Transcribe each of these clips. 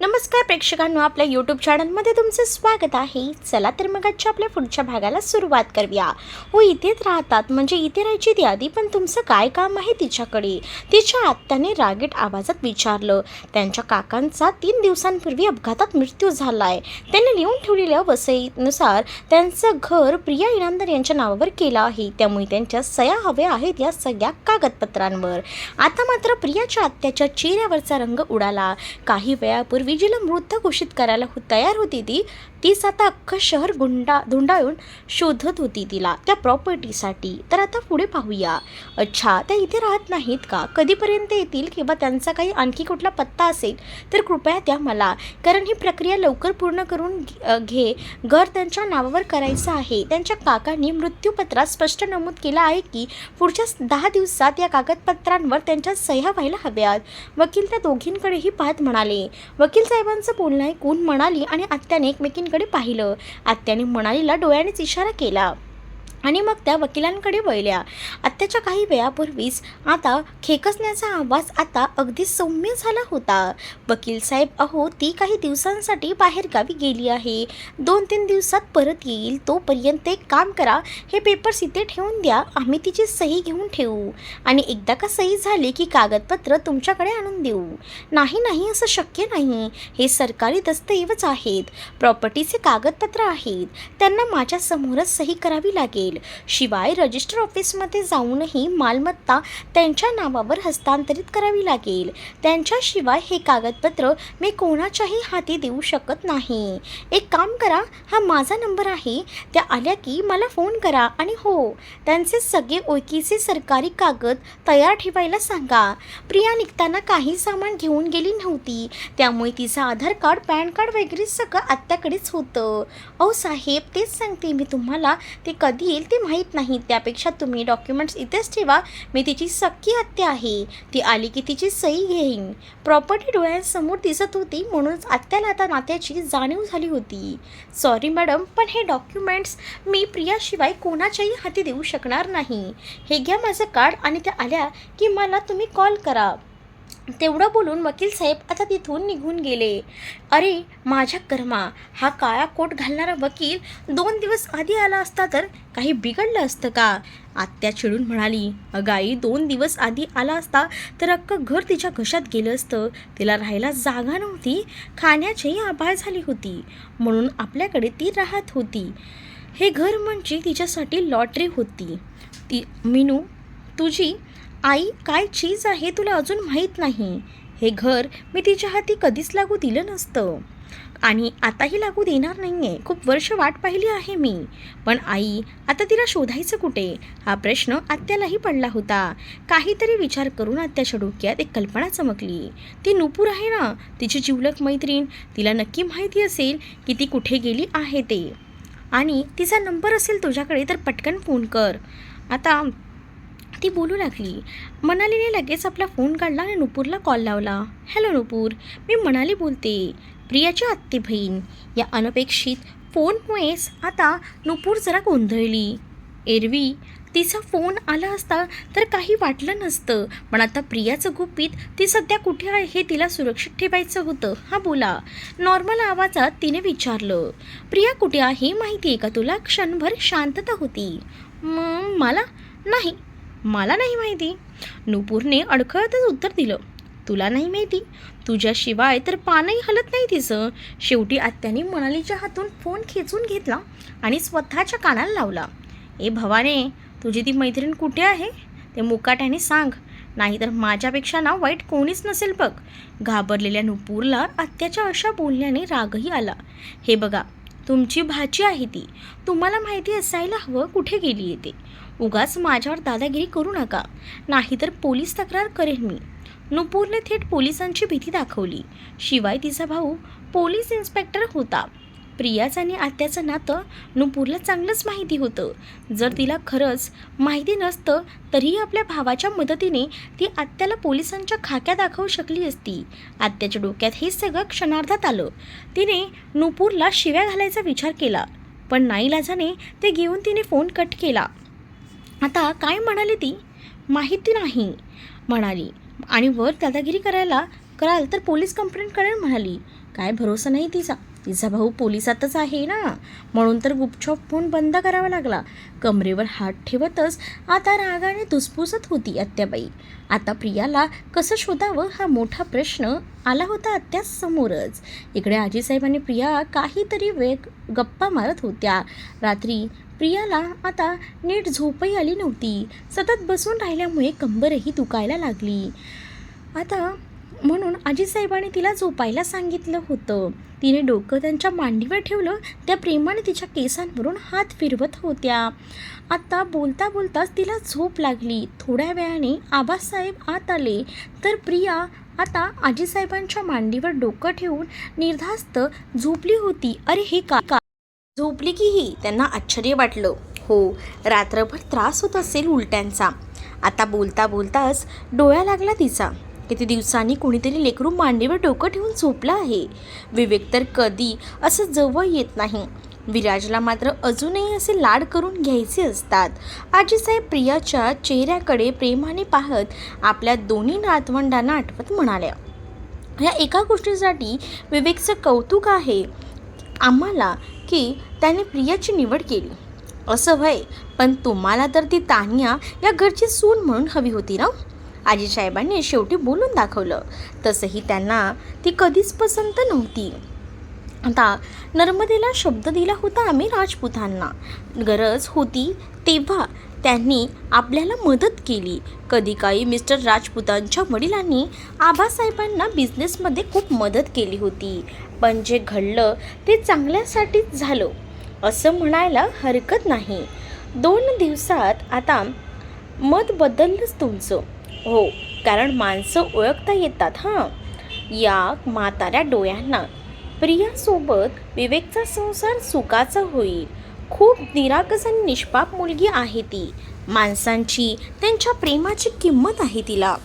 नमस्कार प्रेक्षकांनो आपल्या यूट्यूब चॅनलमध्ये तुमचं स्वागत आहे. चला तर मग आजच्या आपल्या पुढच्या भागाला सुरुवात करूया. हो इथेच राहतात. म्हणजे इथे राहायची ती आधी पण तुमचं काय काम आहे तिच्याकडे? तिच्या आत्याने रागीट आवाजात विचारलं. त्यांच्या काकांचा तीन दिवसांपूर्वी अपघातात मृत्यू झाला आहे त्यांनी लिहून ठेवलेल्या वसईनुसार त्यांचं घर प्रिया इनामदार यांच्या नावावर केलं आहे. त्यामुळे त्यांच्या सया हव्या आहेत या सगळ्या कागदपत्रांवर. आता मात्र प्रियाच्या आत्याच्या चेहऱ्यावरचा रंग उडाला. काही वेळापूर्वी जिला मृत घोषित करायला तयार होती ती तीच आता अख्खं शहर गुंडा धुंडाळून शोधत होती तिला त्या प्रॉपर्टीसाठी तर आता पुढे पाहूया. अच्छा त्या इथे राहत नाहीत का? कधीपर्यंत येतील किंवा त्यांचा काही आणखी कुठला पत्ता असेल तर कृपया द्या मला. कारण ही प्रक्रिया लवकर पूर्ण करून घे- घे. घर त्यांच्या नावावर करायचं आहे. त्यांच्या काकांनी मृत्यूपत्रात स्पष्ट नमूद केलं आहे की पुढच्या दहा दिवसात या कागदपत्रांवर त्यांच्या सह्या व्हायला हव्यात. वकील त्या दोघींकडेही पाहत म्हणाले. वकील साहेबांचं बोलणं ऐकून म्हणाली आणि आत्याने एकमेकींकडे पाहिलं. आत्याने मनालीला डोळ्यानेच इशारा केला. आणि मग त्या वकिलांकडे वळल्या. आत्याच्या काही वेळापूर्वीच आता खेकसण्याचा आवाज आता अगदी सौम्य झाला होता. वकील साहेब अहो ती काही दिवसांसाठी बाहेरगावी गेली आहे. दोन तीन दिवसात परत येईल. तोपर्यंत एक काम करा हे पेपर्स इथे ठेवून द्या. आम्ही तिची सही घेऊन ठेवू. आणि एकदा का सही झाली की कागदपत्र तुमच्याकडे आणून देऊ. नाही नाही असं शक्य नाही. हे सरकारी दस्तऐवज आहेत. प्रॉपर्टीचे कागदपत्र आहेत. त्यांना माझ्यासमोरच सही करावी लागेल. शिवाय रजिस्टर ऑफिसमध्ये जाऊनही मालमत्ता त्यांच्या नावावर हस्तांतरित करावी लागेल. त्यांच्याशिवाय हे कागदपत्र मी कोणाच्याही हाती देऊ शकत नाही. एक काम करा हा माझा नंबर आहे. त्या आल्या की मला फोन करा आणि हो त्यांचे सगळे ओळखीचे सरकारी कागद तयार ठेवायला सांगा. प्रिया निघताना काही सामान घेऊन गेली नव्हती. त्यामुळे तिचं आधार कार्ड पॅन कार्ड वगैरे सगळं आत्याकडेच होतं. अहो साहेब तेच सांगते मी तुम्हाला. ते कधी येईल ते माहीत नाही. त्यापेक्षा तुम्ही डॉक्युमेंट्स इथेच ठेवा. मी तिची सख्खी हत्या आहे. ती आली की तिची सही घेईन. प्रॉपर्टी डोळ्यांसमोर दिसत होती म्हणूनच आत्याला आता नात्याची जाणीव झाली होती. सॉरी मॅडम पण हे डॉक्युमेंट्स मी प्रियाशिवाय कोणाच्याही हाती देऊ शकणार नाही. हे घ्या माझं कार्ड आणि त्या आल्या की मला तुम्ही कॉल करा. तेवढं बोलून वकील साहेब आता तिथून निघून गेले. अरे माझ्या कर्मा हा काळा कोट घालणारा वकील दोन दिवस आधी आला असता तर काही बिघडलं असतं का? आत्या चिडून म्हणाली अगाई दोन दिवस आधी आला असता तर अख्खं घर तिच्या घशात गेलं असतं. तिला राहायला जागा नव्हती. खाण्याचीही आभाळ झाली होती. म्हणून आपल्याकडे ती राहत होती. हे घर म्हणजे तिच्यासाठी लॉटरी होती. ती मिनू तुझी आई काय चीज आहे तुला अजून माहीत नाही? हे घर मी तिच्या हाती कधीच लागू दिलं नसतं. आणि आताही लागू देणार नाही आहे खूप वर्ष वाट पाहिली आहे मी. पण आई आता तिला शोधायचं कुठे? हा प्रश्न आत्यालाही पडला होता. काहीतरी विचार करून आत्याच्या डोक्यात एक कल्पना चमकली. ती नुपूर आहे ना? तिची जिवलक मैत्रीण तिला नक्की माहिती असेल की ती कुठे गेली आहे ते. आणि तिचा नंबर असेल तुझ्याकडे तर पटकन फोन कर. आता ती बोलू लागली. मनालीने लगेच आपला फोन काढला आणि नुपूरला कॉल लावला. हॅलो नुपूर. मी मनाली बोलते. प्रियाची आत्ते बहीण. या अनपेक्षित फोनमुळेच आता नुपूर जरा गोंधळली. एरवी तिचा फोन आला असता तर काही वाटलं नसतं पण आता प्रियाचं गुपित ती सध्या कुठे आहे हे तिला सुरक्षित ठेवायचं होतं. हा बोला. नॉर्मल आवाजात तिने विचारलं. प्रिया कुठे आहे? माहिती आहे का तुला? क्षणभर शांतता होती. मग मला? नाही. मला नाही माहिती. नुपूरने अडखळतच उत्तर दिलं. तुला नाही माहिती? तुझ्याशिवाय तर पानही हलत नाही तिचं. शेवटी आत्याने मनालीच्या हातून फोन खेचून घेतला आणि स्वतःच्या कानाला लावला. ए भवाने तुझी ती मैत्रीण कुठे आहे? ते मुकाट्याने सांग. नाहीतर माझ्यापेक्षा ना वाईट कोणीच नसेल बघ. घाबरलेल्या नुपूरला आत्याच्या अशा बोलण्याने रागही आला. हे बघा तुमची भाची आहे ती. तुम्हाला माहिती असायला हवं कुठे गेली येते उगाच माझ्यावर दादागिरी करू नका. नाहीतर पोलीस तक्रार करेन मी. नुपूरने थेट पोलिसांची भीती दाखवली. शिवाय तिचा भाऊ पोलीस इन्स्पेक्टर होता. प्रियाचं आणि आत्याचं नातं नुपूरला चांगलंच माहिती होतं. जर तिला खरंच माहिती नसतं तरीही आपल्या भावाच्या मदतीने ती आत्याला पोलिसांच्या खाक्या दाखवू शकली असती. आत्याच्या डोक्यात हे सगळं क्षणार्धात आलं. तिने नुपूरला शिव्या घालायचा विचार केला. पण नाईलाजाने ते घेऊन तिने फोन कट केला. आता काय म्हणाली ती? माहिती नाही म्हणाली. आणि वर दादागिरी करायला कराल तर पोलीस कंप्लेंट करेल म्हणाली. काय भरोसा नाही तिचा. तिचा भाऊ पोलिसातच आहे ना. म्हणून तर गुपछॉप फोन बंद करावा लागला. कमरेवर हात ठेवतच आता रागाने धुसफुसत होती आत्याबाई. आता प्रियाला कसं शोधावं हा मोठा प्रश्न आला होता आत्यासमोरच इकडे आजीसाहेब आणि प्रिया काहीतरी वेग गप्पा मारत होत्या. रात्री प्रियाला आता नीट झोपही आली नव्हती. सतत बसून राहिल्यामुळे कंबरही दुखायला लागली. आता म्हणून आजीसाहेबाने तिला झोपायला सांगितलं होतं. तिने डोकं त्यांच्या मांडीवर ठेवलं त्या प्रेमाने तिच्या केसांवरून हात फिरवत होत्या. आता बोलता बोलताच तिला झोप लागली. थोड्या वेळाने आबासाहेब आत आले. तर प्रिया आता आजीसाहेबांच्या मांडीवर डोकं ठेवून निर्धास्त झोपली होती. अरे हे का झोपली की ही? त्यांना आश्चर्य वाटलं. हो रात्रभर त्रास होत असेल उलट्यांचा. आता बोलता बोलताच डोळा लागला तिचा. किती दिवसांनी कोणीतरी लेकरू मांडीवर डोकं ठेवून झोपलं आहे. विवेक तर कधी असं जवळ येत नाही. विराजला मात्र अजूनही असे लाड करून घ्यायचे असतात. आजीसाहेब प्रियाच्या चेहऱ्याकडे प्रेमाने पाहत आपल्या दोन्ही नातवंडांना आठवत म्हणाल्या ह्या एका गोष्टीसाठी विवेकचं कौतुक आहे. आम्हाला की त्याने प्रियाची निवड केली. असं व्हय पण तुम्हाला तर ती तान्या या घरची सून म्हणून हवी होती ना? आजीसाहेबांनी शेवटी बोलून दाखवलं. तसंही त्यांना ती कधीच पसंत नव्हती. आता नर्मदेला शब्द दिला होता आम्ही राजपुतांना. गरज होती तेव्हा त्यांनी आपल्याला मदत केली. कधी काही मिस्टर राजपुतांच्या वडिलांनी आबासाहेबांना बिझनेसमध्ये खूप मदत केली होती. पण जे घडलं ते चांगल्यासाठीच झालं असं म्हणायला हरकत नाही. दोन दिवसात आता मत बदललंच तुमचं. हो कारण माणसं ओळखता येतात हां. या म्हाताऱ्या डोळ्यांना प्रियासोबत विवेकचा संसार सुखाचा होईल. खूप निरागस आणि निष्पाप मुलगी आहे ती. माणसांची त्यांच्या प्रेमाची किंमत आहे तिला.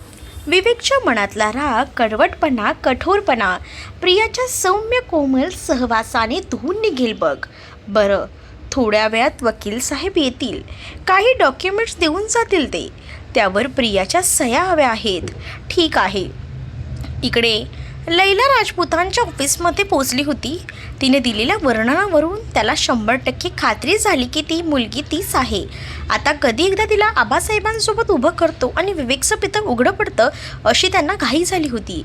विवेकच्या मनातला राग कडवटपणा कठोरपणा प्रियाच्या सौम्य कोमल सहवासाने धुवून निघेल बघ. बरं थोड्या वेळात वकील साहेब येतील. काही डॉक्युमेंट्स देऊन जातील ते. त्यावर प्रियाच्या सह्या हव्या आहेत. ठीक आहे. इकडे. लैला राजपूतांच्या ऑफिसमध्ये पोचली होती. तिने दिलेल्या वर्णनावरून त्याला शंभर टक्के खात्री झाली की ती मुलगी तीच आहे. आता कधी एकदा तिला आबासाहेबांसोबत उभं करतो आणि विवेकचं पितक उघडं पडतं अशी त्यांना घाई झाली होती.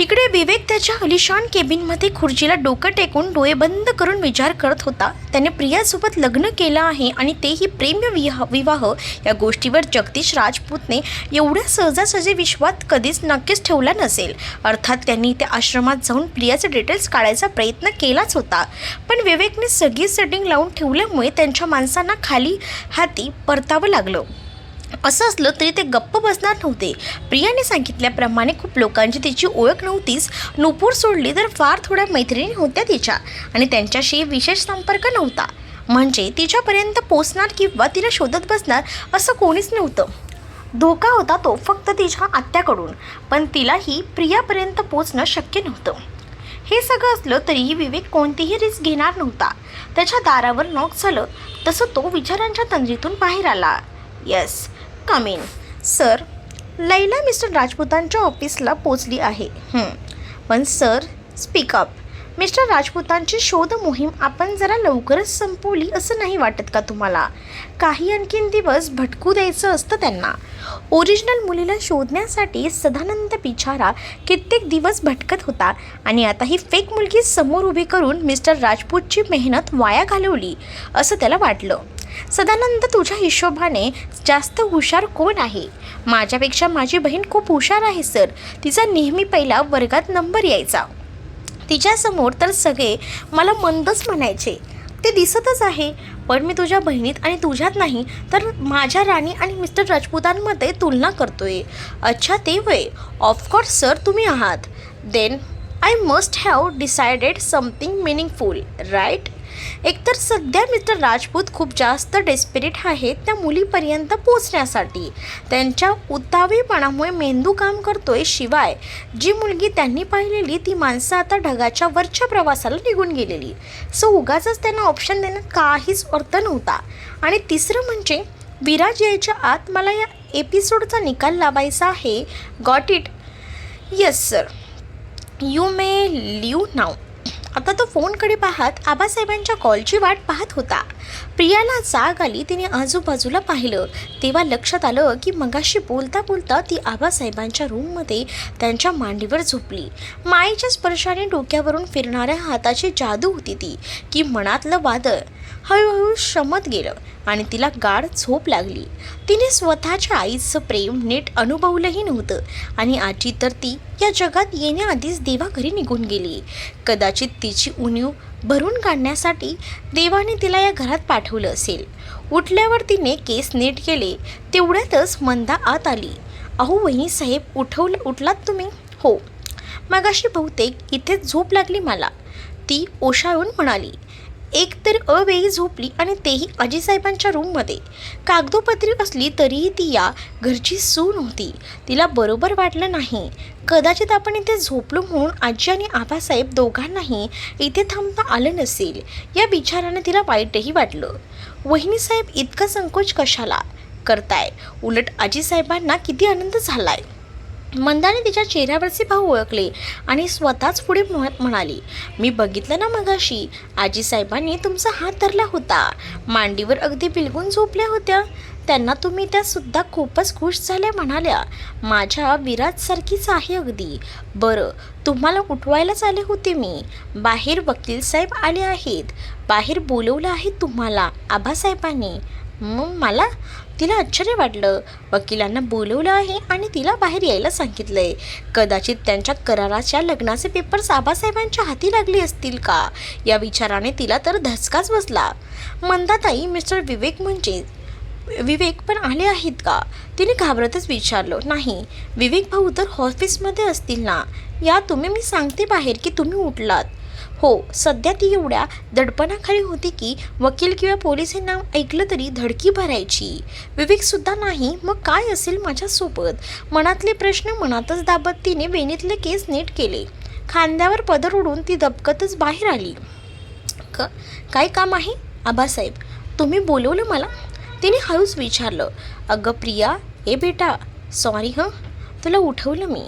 इकडे विवेक त्याच्या अलिशान केबिनमध्ये खुर्चीला डोकं टेकून डोळे बंद करून विचार करत होता. त्याने प्रियासोबत लग्न केलं आहे आणि तेही प्रेम विवाह विवाह या गोष्टीवर जगदीश राजपूतने एवढ्या सहजासहजी विश्वात कधीच नक्कीच ठेवला नसेल. अर्थात त्यांनी त्या आश्रमात जाऊन प्रियाचे डिटेल्स काढायचा प्रयत्न केलाच होता. पण विवेकने सगळी सेटिंग लावून ठेवल्यामुळे त्यांच्या माणसांना खाली हाती परतावं लागलं. असं असलं तरी ते गप्प बसणार नव्हते. प्रियाने सांगितल्याप्रमाणे खूप लोकांची तिची ओळख नव्हतीच. नुपूर सोडली तर फार थोड्या मैत्रिणी होत्या तिच्या आणि त्यांच्याशी विशेष संपर्क नव्हता. म्हणजे तिच्यापर्यंत पोचणार किंवा तिला शोधत बसणार असं कोणीच नव्हतं. धोका होता तो फक्त तिच्या आत्याकडून पण तिलाही प्रियापर्यंत पोचणं शक्य नव्हतं. हे सगळं असलं तरीही विवेक कोणतीही रिस्क घेणार नव्हता. त्याच्या दारावर नॉक झालं तसं तो विचारांच्या तंद्रीतून बाहेर आला. Yes come in sir Laila mister राजपुतांच्या ऑफिसला पोचली आहे. पण सर स्पीकअप मिस्टर राजपूतांची शोध मोहीम आपण जरा लवकरच संपवली असं नाही वाटत का तुम्हाला? काही आणखीन दिवस भटकू द्यायचं असतं त्यांना. ओरिजिनल मुलीला शोधण्यासाठी सदानंद बिचारा कित्येक दिवस भटकत होता आणि आता ही फेक मुलगी समोर उभी करून मिस्टर राजपूतची मेहनत वाया घालवली असं त्याला वाटलं. सदानंद तुझ्या हिशोबाने जास्त हुशार कोण आहे? माझ्यापेक्षा माझी बहीण खूप हुशार आहे सर. तिचा नेहमी पहिला वर्गात नंबर यायचा. तिच्यासमोर तर सगळे मला मंदच म्हणायचे. ते दिसतच आहे पण मी तुझ्या बहिणीत आणि तुझ्यात नाही तर माझ्या राणी आणि मिस्टर राजपूतांमध्ये तुलना करतोय. अच्छा ते वय ऑफकोर्स सर तुम्ही आहात. Then I must have decided something meaningful right एकतर सध्या मिस्टर राजपूत खूप जास्त डेस्पिरेट आहेत त्या मुलीपर्यंत पोचण्यासाठी त्यांच्या उतावीपणामुळे मेंदू काम करतोय शिवाय जी मुलगी त्यांनी पाहिलेली ती माणसं आता ढगाच्या वरच्या प्रवासाला निघून गेलेली. सो उगाचच त्यांना ऑप्शन देण्यात काहीच अर्थ नव्हता. आणि तिसरं म्हणजे विराज यायच्या आत मला या एपिसोडचा निकाल लावायचा आहे. Got it yes sir you may leave now आता तो फोनकडे पाहत आबासाहेबांच्या कॉलची वाट पाहत होता. प्रियाला जाग आली तिने आजूबाजूला पाहिलं. तेव्हा लक्षात आलं की मगाशी बोलता बोलता ती आबासाहेबांच्या रूममध्ये त्यांच्या मांडीवर झोपली. मायेच्या स्पर्शाने डोक्यावरून फिरणाऱ्या हाताची जादू होती ती की मनातलं वादळ. हळूहळू शमत गेलं आणि तिला गाढ झोप लागली. तिने स्वतःच्या आईचं प्रेम नीट अनुभवलंही नव्हतं आणि आजी तर ती या जगात येण्याआधीच देवाघरी निघून गेली. कदाचित तिची उणीव भरून काढण्यासाठी देवाने तिला या घरात पाठवलं असेल. उठल्यावर तिने केस नीट केले. तेवढ्यातच मंदा आत आली. अहो वही साहेब उठवलं उठलात तुम्ही? हो. मगाशी बहुतेक इथेच झोप लागली मला. ती ओशाळून म्हणाली. एक तर अवेळी झोपली आणि तेही आजीसाहेबांच्या रूममध्ये कागदोपत्री असली तरीही ती या घरची सून होती. तिला बरोबर वाटलं नाही. कदाचित आपण इथे झोपलो म्हणून आजी आणि आबासाहेब दोघांनाही इथे थांबता आलं नसेल या विचाराने तिला वाईटही वाटलं. वहिनीसाहेब इतका संकोच कशाला? करताय. उलट आजीसाहेबांना किती आनंद झालाय. मंदाने तिच्या चेहऱ्यावरचे भाव ओळखले आणि स्वतःच पुढे म्हणाली मी बघितलं ना मगाशी आजीसाहेबांनी तुमचा हात धरला होता. मांडीवर अगदी बिलगून झोपल्या होत्या. त्यांना तुम्ही त्या सुद्धा खूपच खुश झाल्या म्हणाल्या. माझ्या विराजसारखीच आहे अगदी. बरं तुम्हाला उठवायलाच आले होते मी. बाहेर वकील साहेब आले आहेत. बाहेर बोलवलं आहे तुम्हाला आबासाहेबांनी मग मला? तिला आश्चर्य वाटलं. वकिलांना बोलवलं आहे आणि तिला बाहेर यायला सांगितलंय. कदाचित त्यांच्या कराराच्या लग्नाचे पेपर्स आबासाहेबांच्या हाती लागले असतील का? या विचाराने तिला तर धसकाच बसला. मंदाताई मिस्टर विवेक म्हणजे विवेक पण आले आहेत का? तिने घाबरतच विचारलं. नाही विवेक भाऊ तर ऑफिसमध्ये असतील ना? या तुम्ही मी सांगते बाहेर की तुम्ही उठलात. हो सध्या ती एवढ्या दडपणाखाली होती की वकील किंवा पोलीस हे नाव ऐकलं तरी धडकी भरायची. विवेकसुद्धा नाही मग काय असेल माझ्यासोबत? मनातले प्रश्न मनातच दाबत तिने वेणीतले केस नीट केले. खांद्यावर पदर उडून ती दबकतच बाहेर आली. क काय काम आहे? आबासाहेब तुम्ही बोलवलं मला? तिने हळूच विचारलं. अगं प्रिया ए बेटा सॉरी हं? तुला उठवलं मी.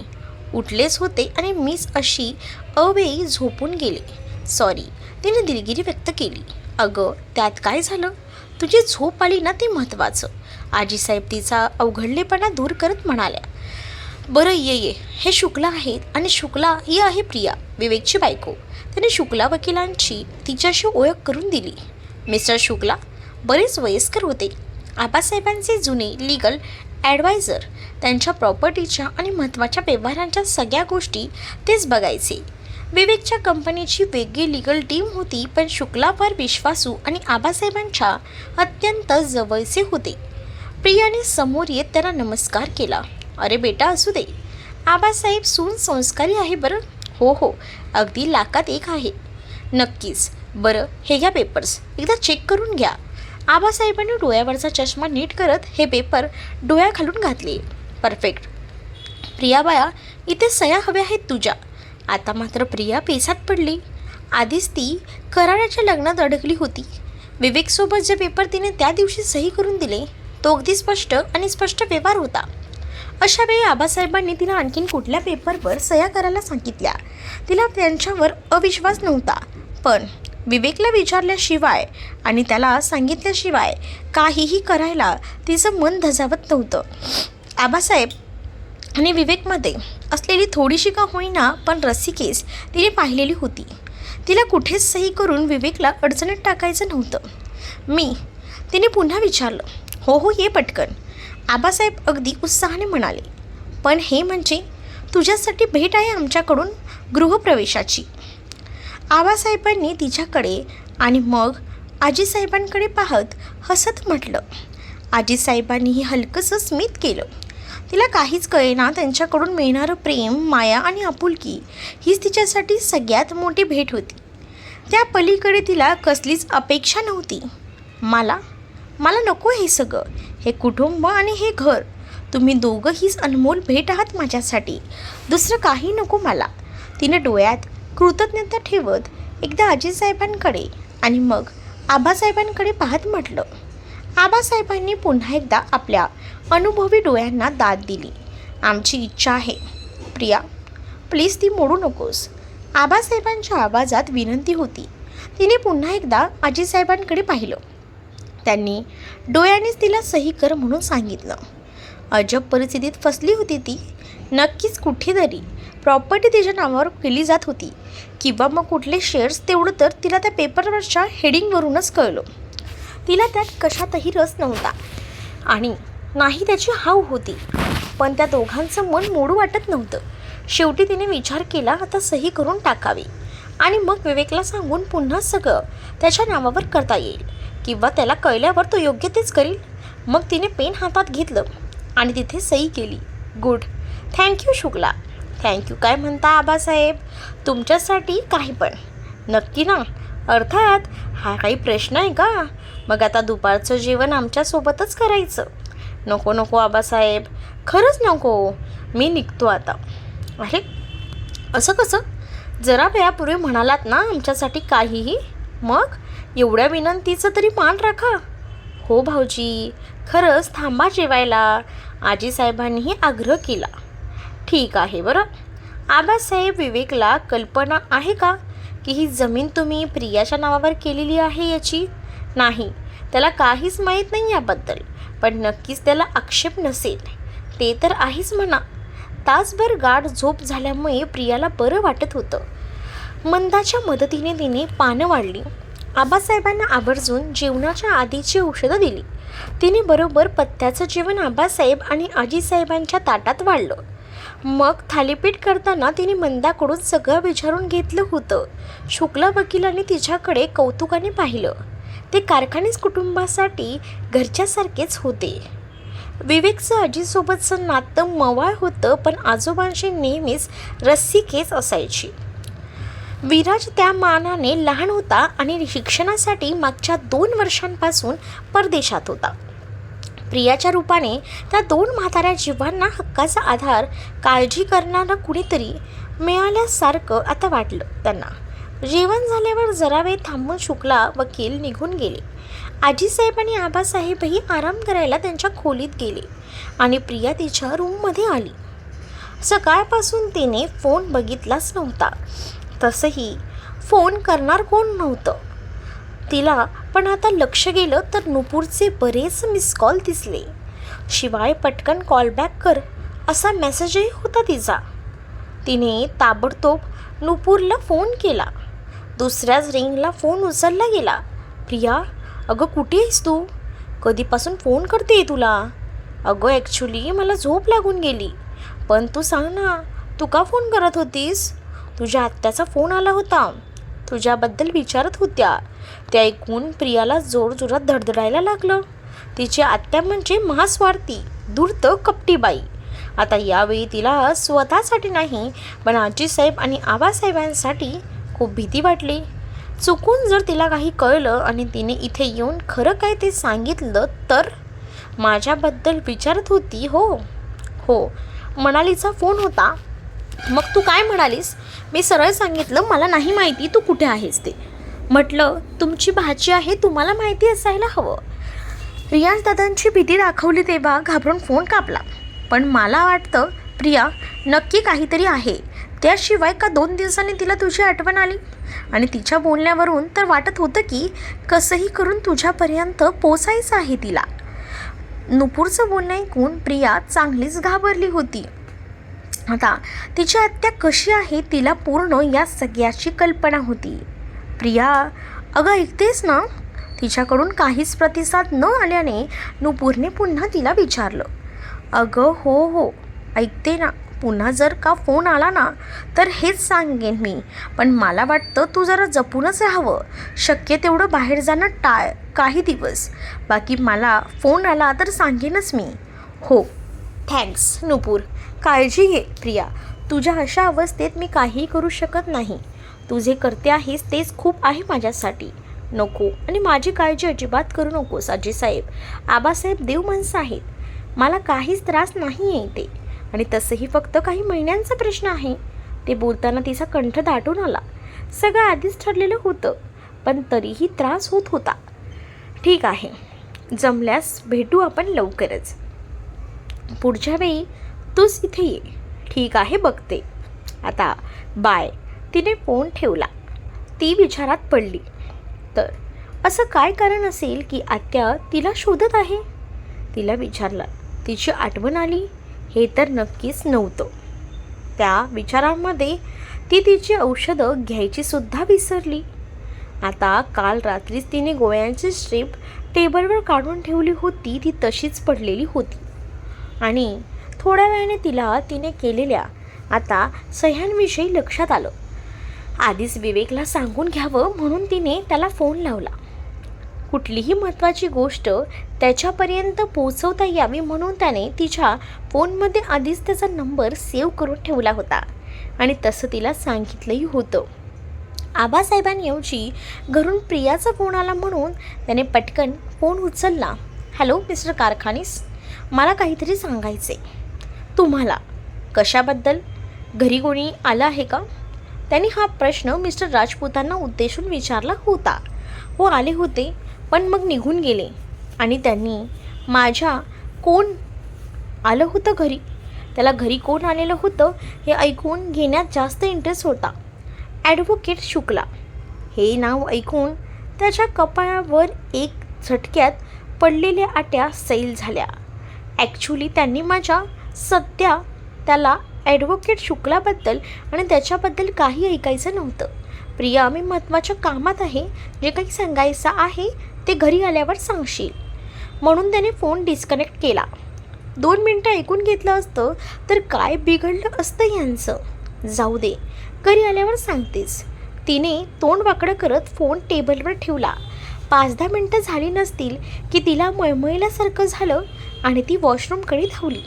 उठलेच होते आणि मीच अशी अवेळी झोपून गेले. सॉरी तिने दिलगिरी व्यक्त केली. अगं त्यात काय झालं? तुझी झोप आली ना ते महत्त्वाचं आजीसाहेब तिचा अवघडलेपणा दूर करत म्हणाल्या बरं ये ये. हे शुक्ला आहेत आणि शुक्ला ही आहे प्रिया विवेकची बायको. त्याने शुक्ला वकिलांची तिच्याशी ओळख करून दिली. मिस्टर शुक्ला बरेच वयस्कर होते. आबासाहेबांचे जुने लीगल ॲडवायझर त्यांच्या प्रॉपर्टीच्या आणि महत्त्वाच्या व्यवहारांच्या सगळ्या गोष्टी तेच बघायचे. विवेकच्या कंपनीची वेगळी लिगल टीम होती पण शुक्लावर विश्वासू आणि आबासाहेबांच्या अत्यंत जवळचे होते. प्रियाने समोर येत त्यांना नमस्कार केला. अरे बेटा असू दे. आबासाहेब सून संस्कारी आहे बरं? हो हो. अगदी लाखात एक आहे. नक्कीच. बरं हे घ्या पेपर्स एकदा चेक करून घ्या. आबासाहेबांनी डोळ्यावरचा चष्मा नीट करत हे पेपर डोळ्याखालून घातले. परफेक्ट प्रियाबाया इथे सया हव्या आहेत तुझ्या. आता मात्र प्रिया पेसात पडली. आधीच ती कराराच्या लग्नात अडकली होती. विवेकसोबत जे पेपर तिने त्या दिवशी सही करून दिले तो अगदी स्पष्ट आणि स्पष्ट व्यवहार होता. अशा वेळी आबासाहेबांनी तिला आणखीन कुठल्या पेपरवर सह्या करायला सांगितल्या? तिला त्यांच्यावर अविश्वास नव्हता. पण विवेकला विचारल्याशिवाय आणि त्याला सांगितल्याशिवाय काहीही करायला तिचं मन धजावत नव्हतं. आबासाहेब आणि विवेकमध्ये असलेली थोडीशी का होईना पण रसिकेस तिने पाहिलेली होती. तिला कुठेच सही करून विवेकला अडचणीत टाकायचं नव्हतं. मी तिने पुन्हा विचारलं हो हो ये पटकन. आबासाहेब अगदी उत्साहाने म्हणाले पण हे म्हणजे तुझ्यासाठी भेट आहे आमच्याकडून गृहप्रवेशाची. आबासाहेबांनी तिच्याकडे आणि मग आजीसाहेबांकडे पाहत हसत म्हटलं. आजीसाहेबांनीही हलकंसं स्मित केलं. तिला काहीच कळेना. त्यांच्याकडून मिळणारं प्रेम माया आणि आपुलकी हीच तिच्यासाठी सगळ्यात मोठी भेट होती. त्या पलीकडे तिला कसलीच अपेक्षा नव्हती. मला? मला नको हे सगळं. हे कुटुंब आणि हे घर. तुम्ही दोघं हीच अनमोल भेट आहात माझ्यासाठी. दुसरं काही नको मला. तिने डोळ्यात कृतज्ञता ठेवत एकदा आजीसाहेबांकडे आणि मग आबासाहेबांकडे पाहत म्हटलं आबासाहेबांनी पुन्हा एकदा आपल्या अनुभवी डोळ्यांना दाद दिली. आमची इच्छा आहे. प्रिया प्लीज ती मोडू नकोस. आबासाहेबांच्या आवाजात विनंती होती. तिने पुन्हा एकदा आजीसाहेबांकडे पाहिलं. त्यांनी डोळ्यानेच तिला सही कर म्हणून सांगितलं. अजब परिस्थितीत फसली होती ती. नक्कीच कुठेतरी प्रॉपर्टी तिच्या नावावर केली जात होती. किंवा मग कुठले शेअर्स तेवढं तर तिला त्या पेपरवरच्या हेडिंगवरूनच कळलं. तिला त्यात कशातही रस नव्हता. आणि नाही त्याची हाव होती पण त्या दोघांचं मन मोडू वाटत नव्हतं. शेवटी तिने विचार केला आता सही करून टाकावी. आणि मग विवेकला सांगून पुन्हा सगळं त्याच्या नावावर करता येईल किंवा त्याला कळल्यावर तो योग्य तेच करील. मग तिने पेन हातात घेतलं आणि तिथे सही केली. गुड. थँक्यू शुक्ला. थँक्यू काय म्हणता आबासाहेब? तुमच्यासाठी काही पण. नक्की ना? अर्थात हा काही प्रश्न आहे का? मग आता दुपारचं जेवण आमच्यासोबतच करायचं. नको नको आबासाहेब. खरंच नको. मी निघतो आता. अरे असं कसं? जरा वेळापूर्वी म्हणालात ना आमच्यासाठी काहीही? मग? एवढ्या विनंतीचं तरी मान राखा. हो भाऊजी. खरंच थांबा जेवायला. आजीसाहेबांनीही आग्रह केला. ठीक आहे बरं. आबासाहेब विवेकला कल्पना आहे का की ही जमीन तुम्ही प्रियाच्या नावावर केलेली आहे याची? नाही. त्याला काहीच माहीत नाही याबद्दल. पण नक्कीच त्याला आक्षेप नसेल. ते तर आहेच म्हणा. तासभर गाढ झोप झाल्यामुळे प्रियाला बरं वाटत होतं. मंदाच्या मदतीने तिने पानं वाढली. आबासाहेबांना आवर्जून जेवणाच्या आधीची औषधं दिली. तिने बरोबर पत्त्याचं जेवण आबासाहेब आणि आजीसाहेबांच्या ताटात वाढलं. मग थालीपीठ करताना तिने मंदाकडून सगळं विचारून घेतलं होतं. शुक्ला वकिलाने तिच्याकडे कौतुकाने पाहिलं. ते कारखानीस कुटुंबासाठी घरच्यासारखेच होते. विवेकचं आजीसोबतचं नातं मवाळ होतं पण आजोबांशी नेहमीच रस्सीखेच असायची. विराज त्या मानाने लहान होता आणि शिक्षणासाठी मागच्या दोन वर्षांपासून परदेशात होता. प्रियाच्या रूपाने त्या दोन म्हाताऱ्या जीवांना हक्काचा आधार काळजी करणारं कुणीतरी मिळाल्यासारखं आता वाटलं त्यांना. जेवण झाल्यावर जरा वेळ थांबून शुक्ला वकील निघून गेले. आजीसाहेब आणि आबासाहेबही आराम करायला त्यांच्या खोलीत गेले आणि प्रिया तिच्या रूममध्ये आली. सकाळपासून तिने फोन बघितलाच नव्हता. तसंही फोन करणार कोण नव्हतं? तिला पण आता लक्ष गेलं तर नुपूरचे बरेच मिस कॉल दिसले. शिवाय पटकन कॉल बॅक कर असा मेसेजही होता तिचा. तिने ताबडतोब नुपूरला फोन केला. दुसऱ्याच रिंगला फोन उचलला गेला. प्रिया अगं कुठे आहेस तू? कधीपासून फोन करते तुला? अगं ॲक्च्युली मला झोप लागून गेली. पण तू सांग ना तू का फोन करत होतीस? तुझ्या आत्याचा फोन आला होता. तुझ्याबद्दल विचारत होत्या. ते ऐकून प्रियाला जोरजोरात धडधडायला लागलं. तिची आत्या म्हणजे महास्वार्थी धूर्त कपटीबाई. आता यावेळी तिला स्वतःसाठी नाही पण आजीसाहेब आणि आबासाहेबांसाठी खूप भीती वाटली. चुकून जर तिला काही कळलं आणि तिने इथे येऊन खरं काय ते सांगितलं तर? माझ्याबद्दल विचारत होती हो. हो. मनालीचा फोन होता. मग तू काय म्हणालीस? मी सरळ सांगितलं मला नाही माहिती तू कुठे आहेस ते. म्हटलं तुमची भाची आहे तुम्हाला माहिती असायला हवं. रियाज दादांची भीती दाखवली तेव्हा घाबरून फोन कापला. पण मला वाटतं प्रिया नक्की काहीतरी आहे. त्याशिवाय का दोन दिवसांनी तिला तुझी आठवण आली? आणि तिच्या बोलण्यावरून तर वाटत होतं की कसंही करून तुझ्यापर्यंत पोचायचं आहे तिला. नुपूरचं बोलणं ऐकून प्रिया चांगलीच घाबरली होती. आता तिची आत्या कशी आहे तिला पूर्ण या सगळ्याची कल्पना होती. प्रिया अगं ऐकतेस ना? तिच्याकडून काहीच प्रतिसाद न आल्याने नुपूरने पुन्हा तिला विचारलं. अगं हो हो ऐकते ना. पुन्हा जर का फोन आला ना तर हेच सांगेन मी. पण मला वाटतं तू जरा जपूनच राहावं. शक्य तेवढं बाहेर जाणं टाळ काही दिवस. बाकी मला फोन आला तर सांगेनच मी. हो. थँक्स नुपूर. काळजी घे प्रिया. तुझ्या अशा अवस्थेत मी काहीही करू शकत नाही. तू जे करते आहेस तेच खूप आहे माझ्यासाठी. नको. आणि माझी काळजी अजिबात करू नकोस अजीसाहेब आबासाहेब देव माणसं आहेत. मला काहीच त्रास नाही आहे ते आणि तसंही फक्त काही महिन्यांचा प्रश्न आहे. ते बोलताना तिचा कंठ दाटून आला. सगळं आधीच ठरलेलं होतं पण तरीही त्रास होत होता. ठीक आहे जमल्यास भेटू आपण लवकरच. पुढच्या वेळी तूच इथे ये. ठीक आहे बघते. आता बाय. तिने फोन ठेवला. ती विचारात पडली. तर असं काय कारण असेल की आत्या तिला शोधत आहे? तिला विचारलं. तिची आठवण आली. हे तर नक्कीच नव्हतं. त्या विचारांमध्ये ती तिची औषधं घ्यायचीसुद्धा विसरली. आता काल रात्रीच तिने गोळ्यांची स्ट्रीप टेबलवर काढून ठेवली होती ती तशीच पडलेली होती. आणि थोड्या वेळाने तिला तिने केलेल्या आता सह्यांविषयी लक्षात आलं. आधीच विवेकला सांगून घ्यावं म्हणून तिने त्याला फोन लावला. कुठलीही महत्त्वाची गोष्ट त्याच्यापर्यंत पोहोचवता यावी म्हणून त्याने तिच्या फोनमध्ये आधीच त्याचा नंबर सेव्ह करून ठेवला होता. आणि तसं तिला सांगितलंही होतं. आबासाहेबांऐवजी घरून प्रियाचा फोन आला म्हणून त्याने पटकन फोन उचलला. हॅलो मिस्टर कारखानीस मला काहीतरी सांगायचे तुम्हाला कशाबद्दल? घरी कोणी आलं आहे का? त्यांनी हा प्रश्न मिस्टर राजपूतांना उद्देशून विचारला होता. हो आले होते. पण मग निघून गेले. आणि त्यांनी माझ्या कोण आलं होतं घरी? त्याला घरी कोण आलेलं होतं हे ऐकून घेण्यात जास्त इंटरेस्ट होता. ॲडव्होकेट शुक्ला. हे नाव ऐकून त्याच्या कपाळावर एक झटक्यात पडलेल्या आट्या सैल झाल्या. ॲक्च्युली त्यांनी माझ्या सध्या त्याला ॲडव्होकेट शुक्लाबद्दल आणि त्याच्याबद्दल काही ऐकायचं नव्हतं. प्रिया मी महत्त्वाच्या कामात आहे. जे काही सांगायचं आहे ते घरी आल्यावर सांगशील. म्हणून त्याने फोन डिस्कनेक्ट केला. दोन मिनटं ऐकून घेतलं असतं तर काय बिघडलं असतं यांचं जाऊ दे घरी आल्यावर सांगतेस तिने तोंड वाकडं करत फोन टेबलवर ठेवला. पाच दहा मिनटं झाली नसतील की तिला मळमळल्यासारखं झालं आणि ती वॉशरूमकडे धावली.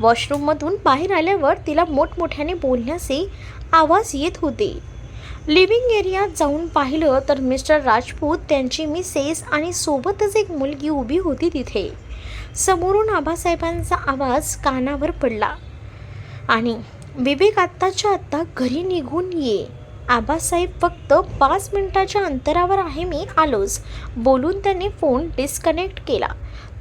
वॉशरूममधून बाहेर आल्यावर तिला मोठमोठ्याने बोलण्याचे आवाज येत होते. लिव्हिंग एरियात जाऊन पाहिलं तर मिस्टर राजपूत त्यांची मिसेस आणि सोबतच एक मुलगी उभी होती तिथे. समोरून आबासाहेबांचा आवाज कानावर पडला. आणि विवेक आत्ताच्या आत्ता घरी निघून ये. आबासाहेब फक्त पाच मिनिटाच्या अंतरावर आहे मी आलोच बोलून त्याने फोन डिस्कनेक्ट केला.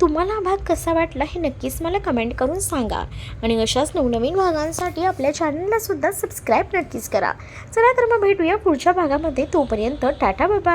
तुम्हाला हा भाग कसा वाटला हे नक्कीच मला कमेंट करून सांगा. आणि अशाच नवनवीन भागांसाठी आपल्या चॅनलला सुद्धा सबस्क्राईब नक्कीच करा. चला तर मग भेटूया पुढच्या भागामध्ये. तोपर्यंत टाटा बाबा